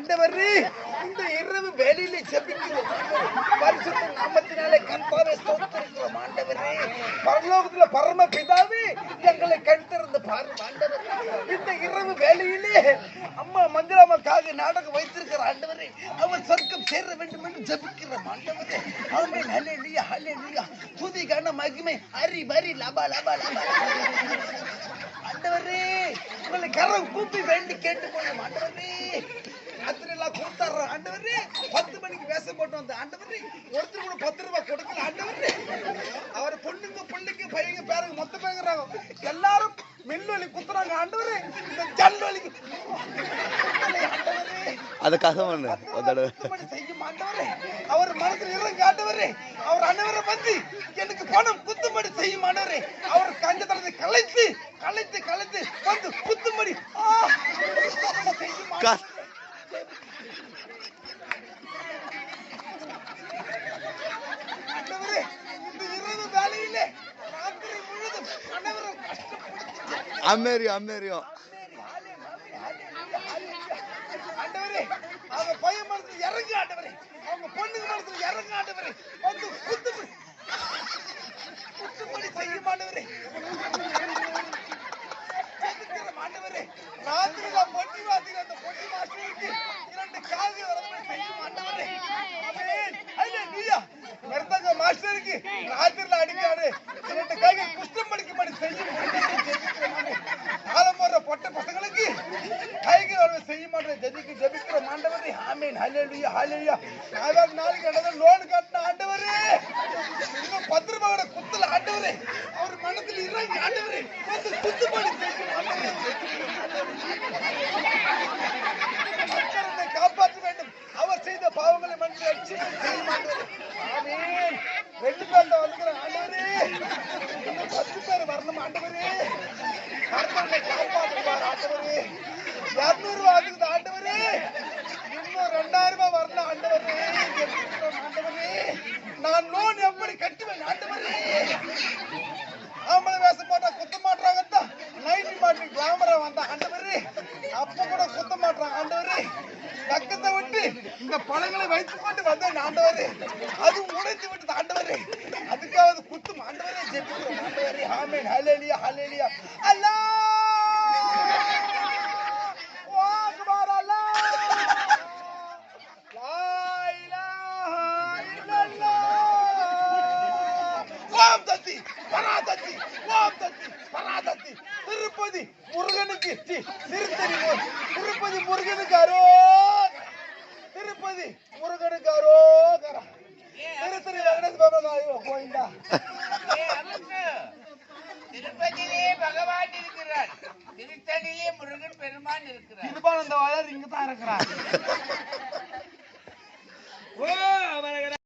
ஆண்டவரே இந்த இரவு வேலையில செபிக்கிறோம் பரிசுத்த நாமத்தினாலே கண்பாவை ஸ்தோத்திரிக்கிறோம் ஆண்டவரே. பரலோகத்துல பரம பிதாவே எங்களை கண் திறந்து பாரும் ஆண்டவரே. இந்த இரவு வேலையிலே அம்மா மந்திராமக்காக நாடகம் வைத்திருக்கிற ஆண்டவரே அவர் சொர்க்கம் சேர வேண்டும் என்று ஜெபிக்கிறோம் ஆண்டவரே. ஆமென். ஹalleluya ஹalleluya. துதி கன மகிமை ஹரி பரி லபா லபா லபா. ஆண்டவரே உங்களை கரம் கூப்பி வேண்டி கேட்டுக்கொள்ளும் ஆண்டவரே. ராத்திரி எல்லாம் கொடுத்தாடுறோம் ஆண்டவரே பத்து மணிக்கு வேஷம் போட்டு வந்த ஆண்டவரே ஒருத்தர் கூட பத்து ரூபாய் கொடுக்கல ஆண்டவரே. அவர் பொண்ணுங்க பிள்ளைங்க பையங்க பேருங்க மொத்த பேங்கிறாங்க எல்லாரும் மில்வலி குத்துறாங்க ஆண்டவரே. இந்த ஜல்வலிக்கு ஆண்டவரே அது கசம் ஒரு தடவை. குத்துமணி செய்யும் ஆண்டவரே. அவர் மனதில் இறங்க ஆண்டவரே. அவர் அனைவரை வந்து எனக்கு பணம் குத்துமணி செய்யும் ஆண்டவரே. அவர் கஞ்ச தளத்தை கலைத்து கலைத்து கலைத்து வந்து குத்துமணி ஆ! செய்யும் ஆண்டவரே. கா- ஆண்டவரே இந்த இரவு வேலையிலே ராத்திரி முழுதும் அனைவரும் கஷ்டப்பட்டு அமேரியம் அமேரியம் அவங்க பையன் மனசுல இறங்கு ஆண்டவரே. அவங்க பொண்ணுங்க மனசுல இறங்கு ஆண்டவரே. வந்து குத்துமணி குத்துமணி செய்யும் ஆண்டவரே. ஆண்டவரே. ராத்திரில பொட்டி வாசிக்கிற அந்த பொட்டி மாஸ்டருக்கு இரண்டு காது செய்யும் ஆண்டவரே. ஆமென். ஹalleluya. மருந்தக மாஸ்டருக்கு ராத்திரில அடிக்காரு இரண்டு கைகள் குஷ்டம் படிக்கும்படி செய்யும் ஆண்டவரே ஜெபிக்கிறோம் ஆண்டவரே. காலம் வர்ற பொட்ட பசங்களுக்கு கைகள் வரவே செய்யும் ஆண்டவரே ஜெபிக்கு ஹalleluya ஹalleluya. நாளைக்கு நடந்த லோன் கட்டின ஆண்டவரே. இன்னும் பத்து ரூபாயோட குத்துல ஆண்டவரே. அவர் மனதில் இறங்கி ஆண்டவரே வந்து குத்துப்படி செய்யும் மக்கள் காப்பாற்ற வேண்டும். அவர் செய்த பாவங்களை மனதில் ரட்சிப்பு செய்யும் ஆண்டவரே ஆமென். ரெண்டு பேர்ல வந்துக்கிற ஆண்டவரே. இன்னும் பத்து பேர் வரணும் ஆண்டவரே. கர்த்தனை காப்பாற்றுவார் ஆண்டவரே. இருநூறு ரூபா ஆகுது ஆண்டவரே. இன்னும் ரெண்டாயிரம் ரூபாய் வரணும் ஆண்டவரே. ஜெபிக்கிறோம் ஆண்டவரே. நான் லோன் எப்படி கட்டுவேன் ஆண்டவரே? ஆம்பளை வேஷம் போட்டா குத்த மாட்டாங்க நைட்டி மாட்டி கிளாமரா வந்தா ஆண்டவரே. அப்ப கூட குத்த மாட்டான் ஆண்டவரே. பக்கத்தை விட்டு இந்த பழங்களை வைத்து கொண்டு வந்தேன் ஆண்டவரே. அது உடைத்து விட்டது ஆண்டவரே. அதுக்காவது குத்தும் ஆண்டவரே. ஜெபிக்கிறோம் ஆண்டவரே. ஆமென். ஹலேலியா ஹலேலியா பராதத்தி ஓம் பராதத்தி திருப்பதி முருகனுக்கு திருத்தணி திருப்பதி முருகனுக்கு அரோகரா. திருப்பதி முருகனுக்கு அரோகரா. திருத்தணி வெங்கடேஷ் பாபா கோயிந்தா. திருப்பதியிலே பகவான் இருக்கிறார். திருத்தணியிலே முருகன் பெருமான் இருக்கிறார். திருப்பானந்த வாழர் இங்க தான் இருக்கிறார்